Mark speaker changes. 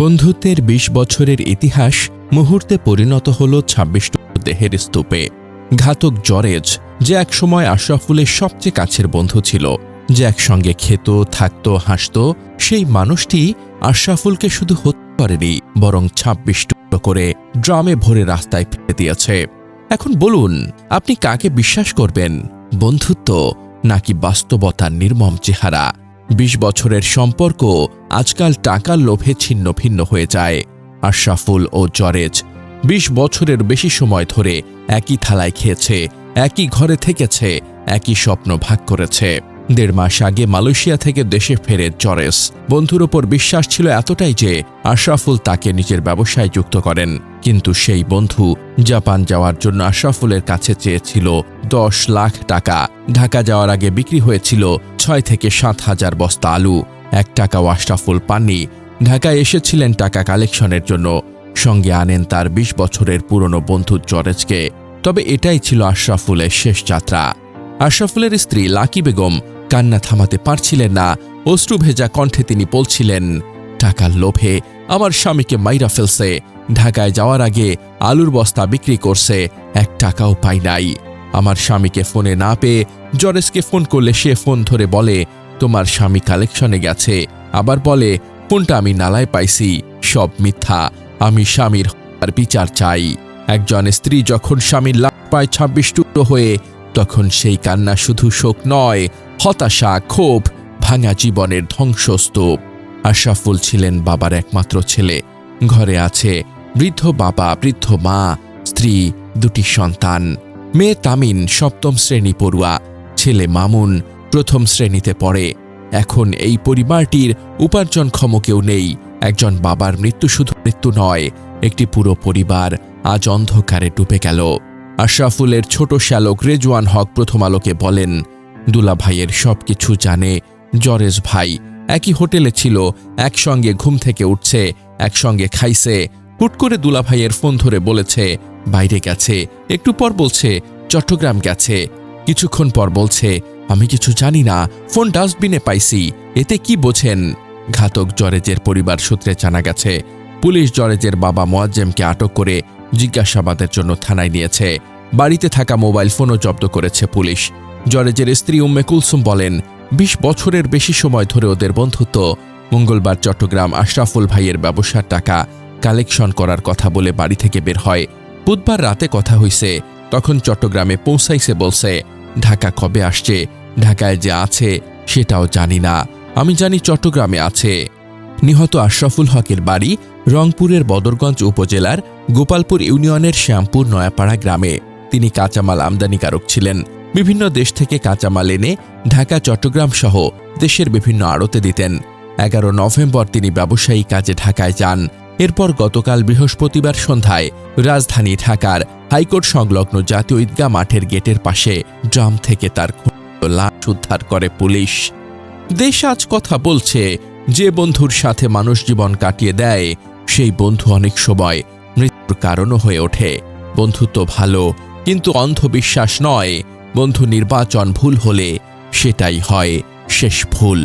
Speaker 1: বন্ধুত্বের ২০ বছরের ইতিহাস মুহূর্তে পরিণত হল ছাব্বিশ দেহের স্তূপে। ঘাতক জরেজ, যে একসময় আশরাফুলের সবচেয়ে কাছের বন্ধু ছিল, যে একসঙ্গে খেত, থাকত, হাসত, সেই মানুষটি আশরাফুলকে শুধু হত্যা করেনি, বরং ছাব্বিশ টুকরো করে ড্রামে ভরে রাস্তায় ফেলে দিয়েছে। এখন বলুন, আপনি কাকে বিশ্বাস করবেন, বন্ধুত্ব নাকি বাস্তবতার নির্মম চেহারা? বিশ বছরের সম্পর্ক আজকাল টাকার লোভে ছিন্ন ভিন্ন হয়ে যায়, আশরাফুল ও জরেজ। বিশ বছরের বেশি সময় ধরে একই থালায় খেয়েছে, একই ঘরে থেকেছে, একই স্বপ্ন ভাগ করেছে। দেড় মাস আগে মালয়েশিয়া থেকে দেশে ফেরে জরেস বন্ধুর ওপর বিশ্বাস ছিল এতটাই যে আশরাফুল তাকে নিজের ব্যবসায় যুক্ত করেন। কিন্তু সেই বন্ধু জাপান যাওয়ার জন্য আশরাফুলের কাছে চেয়েছিল দশ লাখ টাকা। ঢাকা যাওয়ার আগে বিক্রি হয়েছিল ছয় থেকে সাত হাজার বস্তা আলু, এক টাকাও আশরাফুল পাননি। ঢাকায় এসেছিলেন টাকা কালেকশনের জন্য। সঙ্গে আনেন তার ২০ বছরের পুরনো বন্ধু জরেজকে। তবে এটাই ছিল আশরাফুলের শেষ যাত্রা। আশরাফুলের স্ত্রী লাকি বেগম কান্না থামাতে পারছিলেন না। অশ্রু ভেজা কণ্ঠে তিনি বলছিলেন, টাকার লোভে আমার স্বামীকে মাইরা ফেলছে। ঢাকায় যাওয়ার আগে আলুর বস্তা বিক্রি করছে। এক টাকাও পাই নাই। আমার স্বামীকে ফোনে না পেয়ে জরেসকে ফোন করলে সে ফোন ধরে বলে, তোমার স্বামী কালেকশনে গেছে। আবার বলে, ফোনটা আমি নালায় পাইছি, সব মিথ্যা। আমি স্বামীর আর বিচার চাই। একজন স্ত্রী যখন স্বামীর লাভ পায় ছাব্বিশ টুকরো হয়ে, তখন সেই কান্না শুধু শোক নয়, হতাশা, ক্ষোভ, ভাঙা জীবনের ধ্বংসস্তূপ। আশরাফুল ছিলেন বাবার একমাত্র ছেলে। ঘরে আছে বৃদ্ধ বাবা, বৃদ্ধ মা, স্ত্রী, দুটি সন্তান। মেয়ে তামিন সপ্তম শ্রেণি পড়ুয়া। ছেলে মামুন প্রথম শ্রেণীতে পড়ে। এখন এই পরিবারটির উপার্জনক্ষম কেউ নেই। একজন বাবার মৃত্যু শুধু মৃত্যু নয়, একটি পুরো পরিবার আজ অন্ধকারে ডুবে গেল। আশরাফুলের ছোট শ্যালক রেজওয়ান হক প্রথম আলোকে বলেন দুলা ভাইয়ের সবকিছু জানে জরেজ ভাই। একই হোটেলে ছিল, একসঙ্গে ঘুম থেকে উঠছে, একসঙ্গে খাইছে। হুট করে দুলা ভাইয়ের ফোন ধরে বলেছে বাইরে গেছে, একটু পর বলছে, চট্টগ্রাম গেছে। কিছুক্ষণ পর বলছে, আমি কিছু জানি না, ফোন ডাস্টবিনে পাইছি, এতে কি বোঝেন? ঘাতক জরেজের পরিবার সূত্রে জানা গেছে, পুলিশ জরেজের বাবা মোয়াজ্জেমকে আটক করে জিজ্ঞাসাবাদের জন্য থানায় নিয়েছে। বাড়িতে থাকা মোবাইল ফোনও জব্দ করেছে পুলিশ। জরেজের স্ত্রী উম্মে কুলসুম বলেন, বিশ বছরের বেশি সময় ধরে ওদের বন্ধুত্ব, মঙ্গলবার চট্টগ্রাম আশরাফুল ভাইয়ের ব্যবসার টাকা কালেকশন করার কথা বলে বাড়ি থেকে বের হয়। বুধবার রাতে কথা হইছে, তখন চট্টগ্রামে পৌঁছাইছে বলছে, ঢাকা কবে আসছে? ঢাকায় যে আছে, সেটাও জানি না। আমি জানি চট্টগ্রামে আছে। নিহত আশরাফুল হকের বাড়ি রংপুরের বদরগঞ্জ উপজেলার গোপালপুর ইউনিয়নের শ্যামপুর নয়াপাড়া গ্রামে। তিনি কাঁচামাল আমদানিকারক ছিলেন। বিভিন্ন দেশ থেকে কাঁচামাল এনে ঢাকা, চট্টগ্রাম সহ দেশের বিভিন্ন আড়তে দিতেন। এগারো নভেম্বর তিনি ব্যবসায়ী কাজে ঢাকায় যান। এরপর গতকাল বৃহস্পতিবার সন্ধ্যায় রাজধানী ঢাকার হাইকোর্ট সংলগ্ন জাতীয় ঈদগাহ মাঠের গেটের পাশে ড্রাম থেকে তার লাশ উদ্ধার করে পুলিশ। দেশ আজ কথা বলছে, যে বন্ধুর সাথে মানুষ জীবন কাটিয়ে দেয়, সেই বন্ধু অনেক সময় মৃত্যুর কারণও হয়ে ওঠে। বন্ধুত্ব ভালো, কিন্তু অন্ধবিশ্বাস নয়। বন্ধু নির্বাচন ভুল হলে সেটাই হয় শেষ ভুল।